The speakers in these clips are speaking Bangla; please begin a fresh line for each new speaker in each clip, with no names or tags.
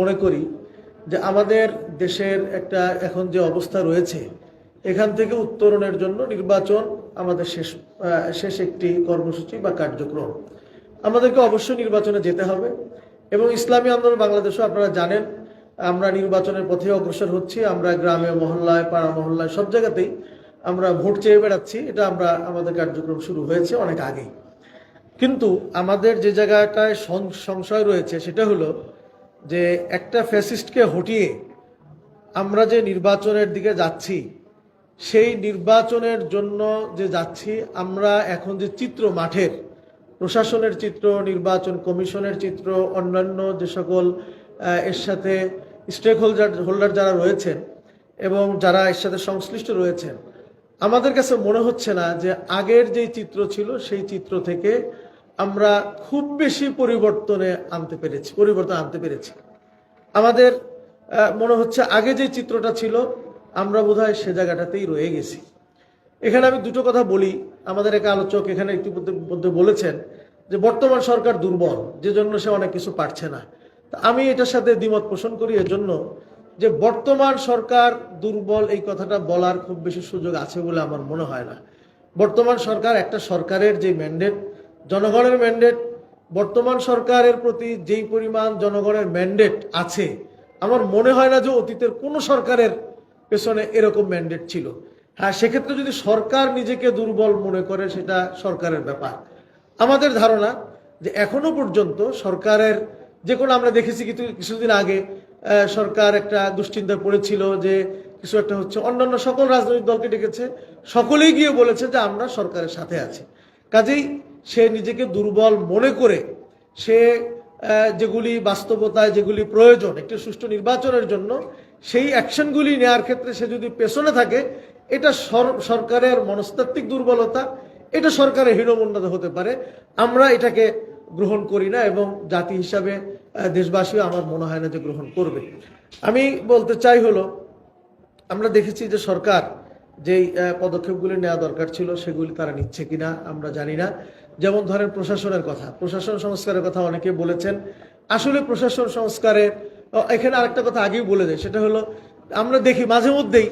মনে করি যে আমাদের দেশের একটা এখন যে অবস্থা রয়েছে, এখান থেকে উত্তরণের জন্য নির্বাচন আমাদের শেষ শেষ একটি কর্মসূচি বা কার্যক্রম। আমাদেরকে অবশ্যই নির্বাচনে যেতে হবে এবং ইসলামী আন্দোলন বাংলাদেশও আপনারা জানেন, আমরা নির্বাচনের পথে অগ্রসর হচ্ছি, আমরা গ্রামে, মহল্লায়, পাড়া, মহল্লায়, সব জায়গাতেই আমরা ভোট চেয়ে বেড়াচ্ছি, এটা আমরা আমাদের কার্যক্রম শুরু হয়েছে অনেক আগেই। কিন্তু আমাদের যে জায়গাটায় সংশয় রয়েছে সেটা হলো যে একটা ফ্যাসিস্টকে হটিয়ে আমরা যে নির্বাচনের দিকে যাচ্ছি, সেই নির্বাচনের জন্য যে যাচ্ছি, আমরা এখন যে চিত্র মাঠের, প্রশাসনের চিত্র, নির্বাচন কমিশনের চিত্র, অন্যান্য যে সকল এর সাথে স্টেক হোল্ডার হোল্ডার যারা রয়েছেন এবং যারা এর সাথে সংশ্লিষ্ট রয়েছেন, আমাদের কাছে মনে হচ্ছে না যে আগের যে চিত্র ছিল, সেই চিত্র থেকে আমরা খুব বেশি পরিবর্তনে আনতে পেরেছি, পরিবর্তন আনতে পেরেছি। আমাদের মনে হচ্ছে আগে যে চিত্রটা ছিল, আমরা বোধহয় সে জায়গাটাতেই রয়ে গেছি। এখানে আমি দুটো কথা বলি। আমাদের এক আলোচক এখানে ইতিমধ্যে, মধ্যে বলেছেন যে বর্তমান সরকার দুর্বল, যে জন্য সে অনেক কিছু পারছে না। তা আমি এটার সাথে দ্বিমত পোষণ করি এজন্য যে বর্তমান সরকার দুর্বল, এই কথাটা বলার খুব বেশি সুযোগ আছে বলে আমার মনে হয় না। বর্তমান সরকার একটা সরকারের যে ম্যান্ডেট জনগণের ম্যান্ডেট বর্তমান সরকারের প্রতি যেই পরিমাণ জনগণের ম্যান্ডেট আছে, আমার মনে হয় না যে অতীতের কোনো সরকারের পেছনে এরকম ম্যান্ডেট ছিল। হ্যাঁ সেক্ষেত্রে যদি সরকার নিজেকে দুর্বল মনে করে, সেটা সরকারের ব্যাপার। আমাদের ধারণা যে এখনও পর্যন্ত সরকারের, যে কোনো আমরা দেখেছি কিছু, কিছুদিন আগে সরকার একটা দুশ্চিন্তায় পড়েছিল যে কিছু একটা হচ্ছে, অন্যান্য সকল রাজনৈতিক দলকে ডেকেছে, সকলেই গিয়ে বলেছে যে আমরা সরকারের সাথে আছি। কাজেই সে নিজেকে দুর্বল মনে করে সে যেগুলি বাস্তবতায় যেগুলি প্রয়োজন, একটি সুষ্ঠু নির্বাচনের জন্য সেই অ্যাকশনগুলি নেওয়ার ক্ষেত্রে সে যদি পেছনে থাকে, এটা সর- সরকারের মনস্তাত্ত্বিক দুর্বলতা, এটা সরকারের হীনমন্যতা হতে পারে। আমরা এটাকে গ্রহণ করি না এবং জাতি হিসাবে দেশবাসীও আমার মনে হয় না যে গ্রহণ করবে। আমি বলতে চাই হলো, আমরা দেখেছি যে সরকার যেই পদক্ষেপগুলি নেওয়া দরকার ছিল, সেগুলি তারা নিচ্ছে কিনা আমরা জানি না। যেমন ধরেন প্রশাসনের কথা। প্রশাসন সংস্কারের কথা অনেকে বলেছেন। আসলে প্রশাসন সংস্কারে এখানে আরেকটা কথা আগেই বলে দেয় সেটা হলো আমরা দেখি মাঝে মধ্যেই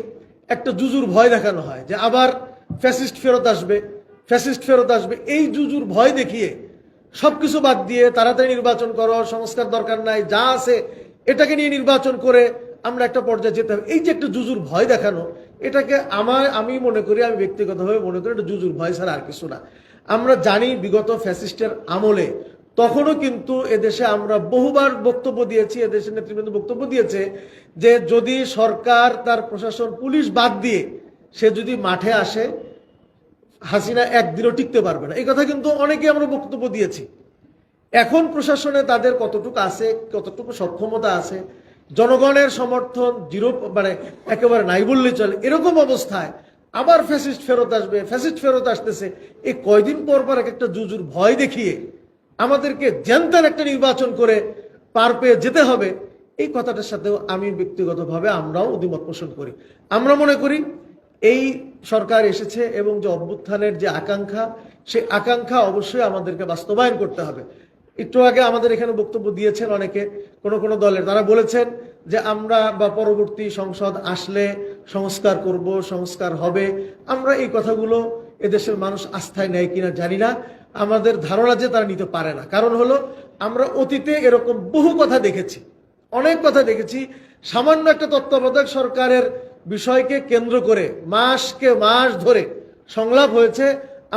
একটা জুজুর ভয় দেখানো হয় যে আবার ফ্যাসিস্ট ফেরত আসবে, ফ্যাসিস্ট ফেরত আসবে। এই জুজুর ভয় দেখিয়ে সবকিছু বাদ দিয়ে তাড়াতাড়ি নির্বাচন করো, সংস্কার দরকার নাই, যা আছে এটাকে নিয়ে নির্বাচন করে আমরা একটা পর্যায়ে যেতে হবে। এই যে একটা জুজুর ভয় দেখানো, এটাকে আমার, আমি মনে করি, আমি ব্যক্তিগতভাবে মনে করি, এটা জুজুর ভয় ছাড়া আর কিছু না। আমরা জানি বিগত ফ্যাসিস্টের আমলে, তখনও কিন্তু এদেশে আমরা বহুবার বক্তব্য দিয়েছি, এদেশের নেতৃবৃন্দ বক্তব্য দিয়েছে যে যদি সরকার, তার প্রশাসন, পুলিশ বাদ দিয়ে সে যদি মাঠে আসে, হাসিনা একদিনও টিকতে পারবে না। এই কথা কিন্তু অনেকে আমরা বক্তব্য দিয়েছি। এখন প্রশাসনে তাদের কতটুকু আছে, কতটুকু সক্ষমতা আছে জনগণের সমর্থন, জিরো মানে একেবারে নাই বললে চলে। এরকম অবস্থায় আবার ফ্যাসিস্ট ফেরত আসবে, ফ্যাসিস্ট ফেরত আসতেছে। এই কয়দিন পর পর এক একটা জুজুর ভয় দেখিয়ে আমাদেরকে জেনতেন একটা নির্বাচন করে পার পেয়ে যেতে হবে। এই কথাটার সাথেও আমি ব্যক্তিগতভাবে আমরাও অধিমত পোষণ করি। আমরা মনে করি এই সরকার এসেছে এবং যে অভ্যুত্থানের যে আকাঙ্ক্ষা সেই আকাঙ্ক্ষা অবশ্যই আমাদেরকে বাস্তবায়ন করতে হবে। একটু আগে আমাদের এখানে বক্তব্য দিয়েছেন অনেকে, কোন কোন দলের। তারা বলেছেন যে আমরা বা পরবর্তী সংসদ আসলে সংস্কার করব, সংস্কার হবে। আমরা এই কথাগুলো এদেশের মানুষ আস্থায় নেয় কিনা জানি না। আমাদের ধারণা যে তারা নিতে পারে না। কারণ হলো, আমরা অতীতে এরকম বহু কথা দেখেছি, অনেক কথা দেখেছি। সামান্য একটা তত্ত্বাবধায়ক সরকারের বিষয়কে কেন্দ্র করে মাসকে মাস ধরে সংলাপ হয়েছে,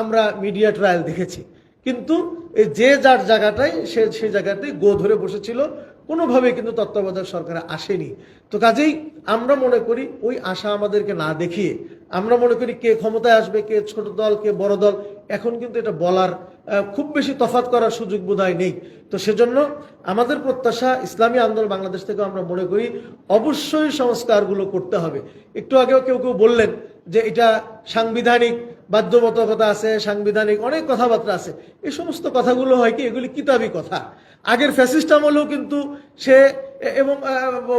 আমরা মিডিয়া ট্রায়াল দেখেছি। কিন্তু এই যে যার জায়গাটায় সে সেই জায়গাতেই গো ধরে বসেছিল। কোনোভাবে কিন্তু তত্ত্বাবধায়ক সরকারে আসেনি। তো কাজেই আমরা মনে করি, ওই আশা আমাদেরকে না দেখিয়ে, আমরা মনে করি কে ক্ষমতায় আসবে, কে ছোট দল, কে বড় দল, এখন কিন্তু এটা বলার খুব বেশি তফাত করার সুযোগ বোধহয় নেই। তো সেজন্য আমাদের প্রত্যাশা, ইসলামী আন্দোলন বাংলাদেশ থেকে আমরা মনে করি, অবশ্যই সংস্কারগুলো করতে হবে। একটু আগেও কেউ কেউ বললেন যে এটা সাংবিধানিক বাধ্যবাধকতা আছে, সাংবিধানিক অনেক কথাবার্তা আছে। এই সমস্ত কথাগুলো হয় কি? এগুলি কিতাবি কথা। আগের ফ্যাসিস্ট আমলেও কিন্তু সে এবং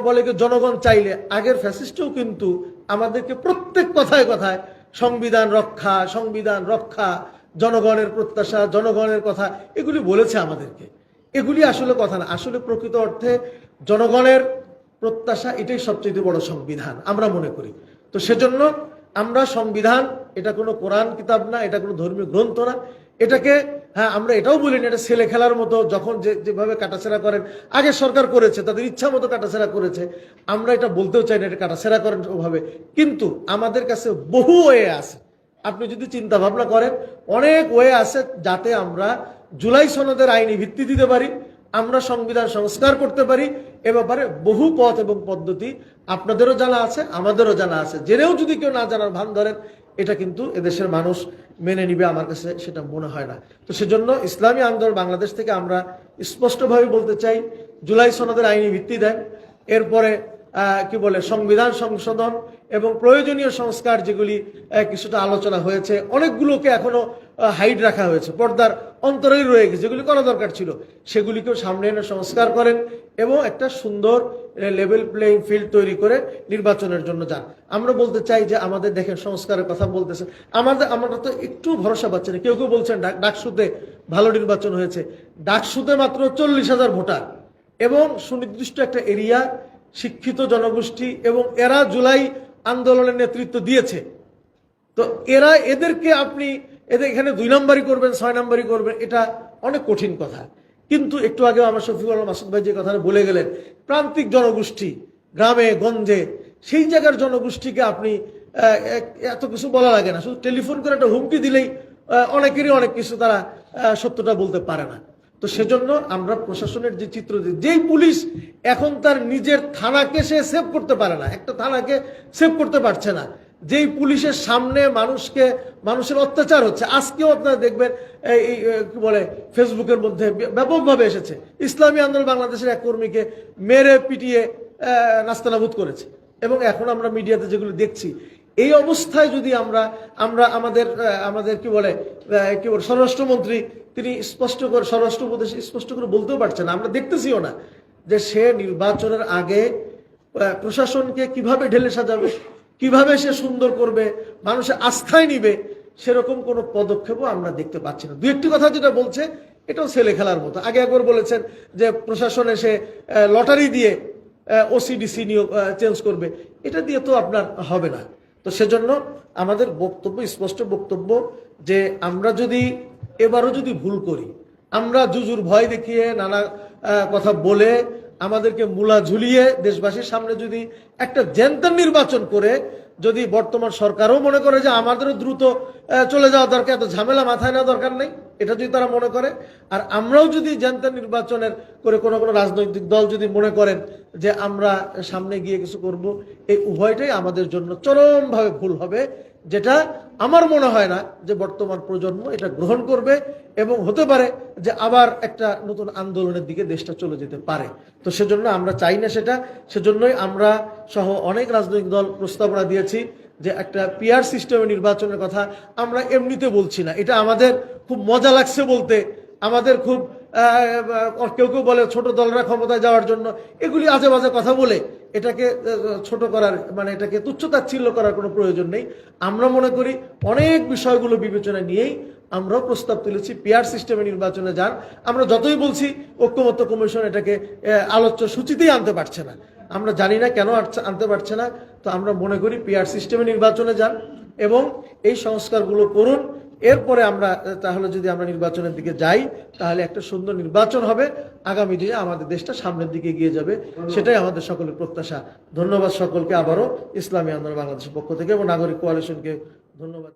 বলে কি, জনগণ চাইলে, আগের ফ্যাসিস্টও কিন্তু আমাদেরকে প্রত্যেক কথায় কথায় সংবিধান রক্ষা সংবিধান রক্ষা, জনগণের প্রত্যাশা, জনগণের কথা, এগুলি বলেছে আমাদেরকে। এগুলি আসলে কথা না। আসলে প্রকৃত অর্থে জনগণের প্রত্যাশা এটাই সবচেয়ে বড় সংবিধান, আমরা মনে করি। তো সেজন্য আমরা সংবিধান এটা কোনো কোরআন কিতাব না, এটা কোনো ধর্মীয় গ্রন্থ না। এটাকে হ্যাঁ আমরা এটাও বলি না এটা ছেলে খেলার মতো যখন যে, যেভাবে কাটাছেড়া করেন, আগে সরকার করেছে, তাদের ইচ্ছা মতো কাটাছেড়া করেছে, আমরা এটা বলতেও চাই না এটা কাটাছেড়া করেন ওভাবে। কিন্তু আমাদের কাছে বহু ওয়ে আছে। আপনি যদি চিন্তা ভাবনা করেন, অনেক ওয়ে আছে যাতে আমরা জুলাই সনদের আইনি ভিত্তি দিতে পারি, আমরা সংবিধান সংস্কার করতে পারি, এ ব্যাপারে বহু পথ এবং পদ্ধতি আপনাদেরও জানা আছে, আমাদেরও জানা আছে। জেনেও যদি কেউ না জানার ভান ধরেন এটা কিন্তু এদেশের মানুষ মেনে নিবে আমার কাছে সেটা মনে হয় না। তো সেজন্য ইসলামী আন্দোলন বাংলাদেশ থেকে আমরা স্পষ্টভাবে বলতে চাই, জুলাই সনদের আইনি ভিত্তি দেন, এরপরে কি বলে, সংবিধান সংশোধন এবং প্রয়োজনীয় সংস্কার যেগুলি কিছুটা আলোচনা হয়েছে, অনেকগুলোকে এখনও হাইড রাখা হয়েছে, পর্দার অন্তরেই রয়ে গেছে, যেগুলি করা দরকার ছিল, সেগুলিকেও সামনে এনে সংস্কার করেন এবং একটা সুন্দর লেভেল প্লেইং ফিল্ড তৈরি করে নির্বাচনের জন্য যান। আমরা বলতে চাই যে আমাদের দেখেন সংস্কারের কথা বলতেছেন আমাদের আমরা তো একটু ভরসা পাচ্ছি না, কেউ কেউ বলছেন ডাক, ডাকসুতে ভালো নির্বাচন হয়েছে, ডাকসুতে মাত্র চল্লিশ হাজার ভোটার এবং সুনির্দিষ্ট একটা এরিয়া শিক্ষিত জনগোষ্ঠী এবং এরা জুলাই আন্দোলনের নেতৃত্ব দিয়েছে। তো এরা এদেরকে আপনি এদের এখানে দুই নম্বরই করবেন, ছয় নম্বরই করবেন, এটা অনেক কঠিন কথা। কিন্তু একটু আগে আমার শফিউল মাসুদ ভাই যে কথাটা বলে গেলেন, প্রান্তিক জনগোষ্ঠী, গ্রামে, গঞ্জে, সেই জায়গার জনগোষ্ঠীকে আপনি এত কিছু বলা লাগে না। শুধু টেলিফোন করে একটা হুমকি দিলেই অনেকেরই অনেক কিছু তারা সত্যটা বলতে পারে না। তো সেজন্য আমরা প্রশাসনের যে চিত্র যেই পুলিশ এখন তার নিজের থানাকে সে সেভ করতে পারে না। একটা থানাকে সেভ করতে পারছে না। যেই পুলিশের সামনে মানুষকে, মানুষের অত্যাচার হচ্ছে। আজকেও আপনারা দেখবেন, এই কি বলে ফেসবুকের মধ্যে ব্যাপকভাবে এসেছে। ইসলামী আন্দোলন বাংলাদেশের এক কর্মীকে মেরে পিটিয়ে নাস্তানাবুদ করেছে। এবং এখন আমরা মিডিয়াতে যেগুলো দেখছি এই অবস্থায় যদি আমরা আমরা আমাদের আমাদের কি বলে কি বলে স্বরাষ্ট্রমন্ত্রী তিনি স্পষ্ট করে স্বরাষ্ট্র উপদেশ স্পষ্ট করে বলতেও পারছেন আমরা দেখতেছিও না যে সে নির্বাচনের আগে প্রশাসনকে কীভাবে ঢেলে সাজাবে কীভাবে সে সুন্দর করবে মানুষের আস্থায় নিবে সেরকম কোনো পদক্ষেপও আমরা দেখতে পাচ্ছি না। দু একটি কথা যেটা বলছে এটাও ছেলে খেলার মতো। আগে একবার বলেছেন যে প্রশাসন আহ, লটারি দিয়ে ওসিডিসি নিয়োগ চেঞ্জ করবে। এটা দিয়ে তো আপনার হবে না। তো সেজন্য আমাদের বক্তব্য, স্পষ্ট বক্তব্য যে আমরা যদি, এবারও যদি ভুল করি, আমরা জুজুর ভয় দেখিয়ে নানা কথা বলে আমাদেরকে মূলা ঝুলিয়ে দেশবাসীর সামনে যদি একটা জেন্তার নির্বাচন করে, যদি বর্তমান সরকারও মনে করে যে আমাদেরও দ্রুত চলে যাওয়া দরকার, এত ঝামেলা মাথায় নেওয়া দরকার নেই। এটা যদি তারা মনে করে, আর আমরাও যদি জেনতেন নির্বাচনের করে কোনো কোনো রাজনৈতিক দল যদি মনে করেন যে আমরা সামনে গিয়ে কিছু করব, এই উভয়টাই আমাদের জন্য চরমভাবে ভুল হবে, যেটা আমার মনে হয় না যে বর্তমান প্রজন্ম এটা গ্রহণ করবে এবং হতে পারে যে আবার একটা নতুন আন্দোলনের দিকে দেশটা চলে যেতে পারে। তো সেজন্য আমরা চাই না সেটা, সেজন্যই আমরা সহ অনেক রাজনৈতিক দল প্রস্তাবনা দিয়েছি যে একটা পিয়ার সিস্টেমে নির্বাচনের কথা আমরা এমনিতে বলছি না। এটা আমাদের খুব মজা লাগছে বলতে। আমাদের খুব কেউ কেউ বলে ছোট দলরা ক্ষমতায় যাওয়ার জন্য। এগুলি আজে বাজে কথা বলে এটাকে ছোট করার মানে এটাকে তুচ্ছতাচ্ছিল্য করার কোনো প্রয়োজন নেই। আমরা মনে করি অনেক বিষয়গুলো বিবেচনা নিয়েই আমরাও প্রস্তাব তুলেছি পিয়ার সিস্টেমে নির্বাচনে যান। আমরা যতই বলছি ঐক্যমত্য কমিশন এটাকে আলোচ্য সূচিতেই আনতে পারছে না। আমরা জানি না কেন আনতে পারছে না তো আমরা মনে করি পিয়ার সিস্টেমে নির্বাচনে যান এবং এই সংস্কারগুলো করুন। এরপরে আমরা তাহলে যদি আমরা নির্বাচনের দিকে যাই তাহলে একটা সুন্দর নির্বাচন হবে। আগামী দিনে আমাদের দেশটা সামনের দিকে এগিয়ে যাবে। সেটাই আমাদের সকলের প্রত্যাশা। ধন্যবাদ সকলকে আবারও। ইসলামী আন্দোলন বাংলাদেশের পক্ষ থেকে এবং নাগরিক কোয়ালিশনকে ধন্যবাদ।